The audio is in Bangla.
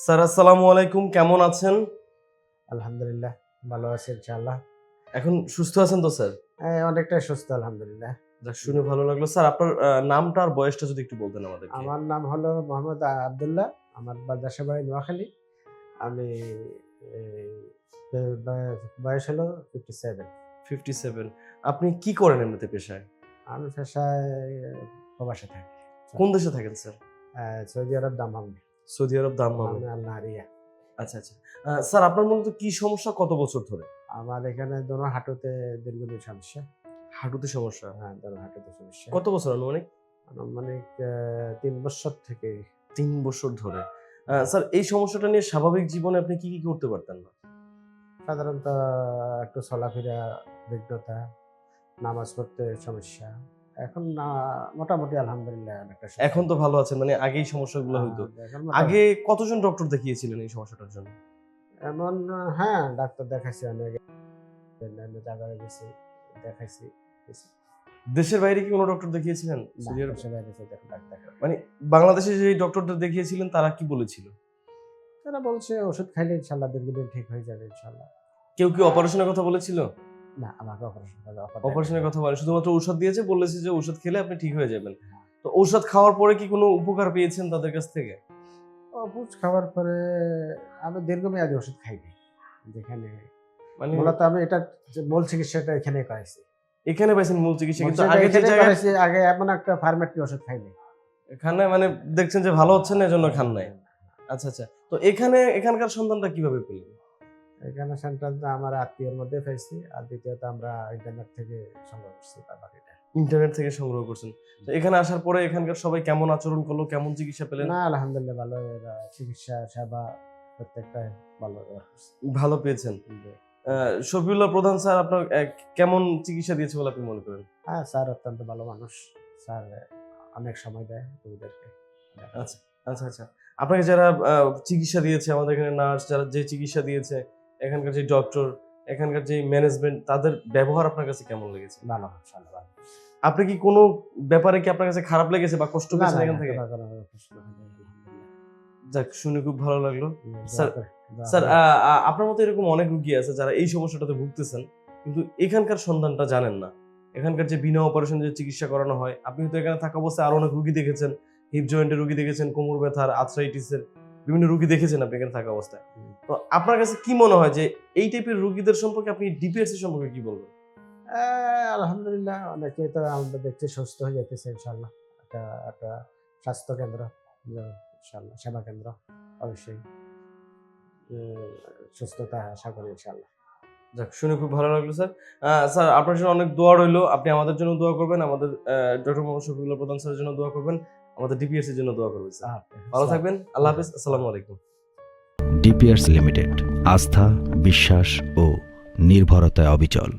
স্যার আসসালামু আলাইকুম। কেমন আছেন? আলহামদুলিল্লাহ ভালো আছি ইনশাআল্লাহ। এখন সুস্থ আছেন তো স্যার? হ্যাঁ অনেকটাই সুস্থ আলহামদুলিল্লাহ। যাক শুনে ভালো লাগল। স্যার আপনার নামটা আর বয়সটা যদি একটু বলতেন আমাদের আমার নাম হলো মোহাম্মদ আবদুল্লাহ। আমার বাজার বাড়ি নোয়াখালী। আমি বয়স হলো ফিফটি সেভেন ফিফটি সেভেন আপনি কি করেন এমনিতে পেশায়? আমি পেশায় প্রবাসে থাকি। কোন দেশে থাকেন sir? Saudi Arab Dammam Saudi Arab দাম আমি আল্লাহ আরিয়া আচ্ছা আচ্ছা। স্যার আপনার মূলত কি সমস্যা? কত বছর ধরে? আমার এখানে দোনো হাঁটুতে দীর্ঘদিন সমস্যা। হাঁটুতে সমস্যা? হ্যাঁ দোনো হাঁটুতে সমস্যা। কত বছর আনুমানিক? মানে তিন বছর থেকে। তিন বছর ধরে। স্যার এই সমস্যাটা নিয়ে স্বাভাবিক জীবনে আপনি কি কি করতে পারতেন না? সাধারণত একটু চলাফেরা বিঘ্নতা নামাজ পড়তে সমস্যা। এখন না মোটামুটি আলহামদুলিল্লাহ এখন তো ভালো আছেন মানে আগেই সমস্যাগুলো হইতো। হ্যাঁ, আগে কতজন ডক্টর দেখিয়েছিলেন এই সমস্যাটার জন্য? এমন হ্যাঁ ডাক্তার দেখাইছি অনেক। অন্যান্য জায়গায় গেছি দেখাইছি। দেশের বাইরে কি কোনো ডক্টর দেখিয়েছিলেন? মানে বাংলাদেশে যে ডক্টরটা দেখিয়েছিলেন তারা কি বলেছিল? তারা বলছে ওষুধ খাইলে ইনশাল্লাহ দীর্ঘদিন ঠিক হয়ে যাবে ইনশাল্লাহ। কেউ কি অপারেশনের কথা বলেছিল? না আমাকে অপারেশন অপারেশনের কথা বলে শুধুমাত্র ঔষধ দিয়েছে বলেছে যে ঔষধ খেলে আপনি ঠিক হয়ে যাবেন। তো ঔষধ খাওয়ার পরে কি কোনো উপকার পেয়েছেন তাদের কাছ থেকে? ওষুধ খাওয়ার পরে আমি দীর্ঘমেয়াদী ওষুধ খাইনি যেখানে মানে মূলত আমি এটা মূল চিকিৎসাটা এখানে করাইছি। এখানে পাইছেন মূল চিকিৎসা কিন্তু আগে যে জায়গায় আগে এমন একটা ফার্মেট্রি ওষুধ খাইনি খানে মানে দেখছেন যে ভালো হচ্ছে না এজন্য খান নাই। আচ্ছা আচ্ছা। তো এখানে এখানকার সন্ধানটা কীভাবে পেলেন? এখানে সেন্টারটা আমার আত্মীয়র মধ্যে পাইছি আর দ্বিতীয়ত আমরা ইন্টারনেট থেকে সংগ্রহ করছি বাকিটা। ইন্টারনেট থেকে সংগ্রহ করছেন। তো এখানে আসার পরে এখানকার সবাই কেমন আচরণ করল কেমন চিকিৎসা পেলেন? না আলহামদুলিল্লাহ ভালো। চিকিৎসা সেবা প্রত্যেকটা ভালো ভালো পেয়েছেন। শফিউল্লাহ প্রধান স্যার আপনার কেমন চিকিৎসা দিয়েছে বলে আপনি মনে করেন? হ্যাঁ স্যার অত্যন্ত ভালো মানুষ। স্যার অনেক সময় দেয় রোগীদেরকে আচ্ছা আচ্ছা আচ্ছা। আপনাকে যারা চিকিৎসা দিয়েছে আমাদের এখানে নার্স যারা যে চিকিৎসা দিয়েছে এখানকার যে ডক্টর এখানকার যে ম্যানেজমেন্ট তাদের ব্যবহার আপনার কাছে কেমন লেগেছে? ভালো ইনশাআল্লাহ ভালো আপনি কি কোনো ব্যাপারে কি আপনার কাছে খারাপ লেগেছে বা কষ্ট না, পেয়েছেন এখান থেকে। যাক শুনে খুব ভালো লাগল। স্যার, স্যার আপনার মতো এরকম অনেক রুগী আছে যারা এই সমস্যাটাতে ভুগতেছেন কিন্তু এখানকার সন্ধানটা জানেন না। এখানকার যে বিনা অপারেশন যে চিকিৎসা করানো হয় আপনি হয়তো এখানে থাকা অবস্থায় আরও অনেক রুগী দেখেছেন হিপ জয়েন্টের রুগী দেখেছেন কোমর ব্যথার আর্থ্রাইটিসের বিভিন্ন রুগী দেখেছেন আপনি এখানে থাকা অবস্থায়। তো আপনার কাছে কি মনে হয় যে এই টাইপের রুগীদের সম্পর্কে আপনি ডিপিএসসি সম্পর্কে কি বলবেন? আলহামদুলিল্লাহ অনেকে তো আমরা দেখতে সুস্থ হয়ে যেতেছে ইনশাল্লাহ একটা একটা স্বাস্থ্য কেন্দ্র ইনশাল্লাহ সেবা কেন্দ্র অবশ্যই সুস্থতা আশা করি ইনশাল্লাহ যাক শুনে খুব ভালো লাগল স্যার। স্যার আপনার জন্য অনেক দোয়া রইল। আপনি আমাদের জন্য দোয়া করবেন। আমাদের ডক্টর মোহাম্মদ শফিউল্লাহ প্রধান স্যারের জন্য দোয়া করবেন। আমাদের ডিপিএস এর জন্য দোয়া করবেন স্যার। ভালো থাকবেন আল্লাহ হাফেজ আসসালামু আলাইকুম। ডিপিএস লিমিটেড আস্থা বিশ্বাস ও নির্ভরতায় অবিচল।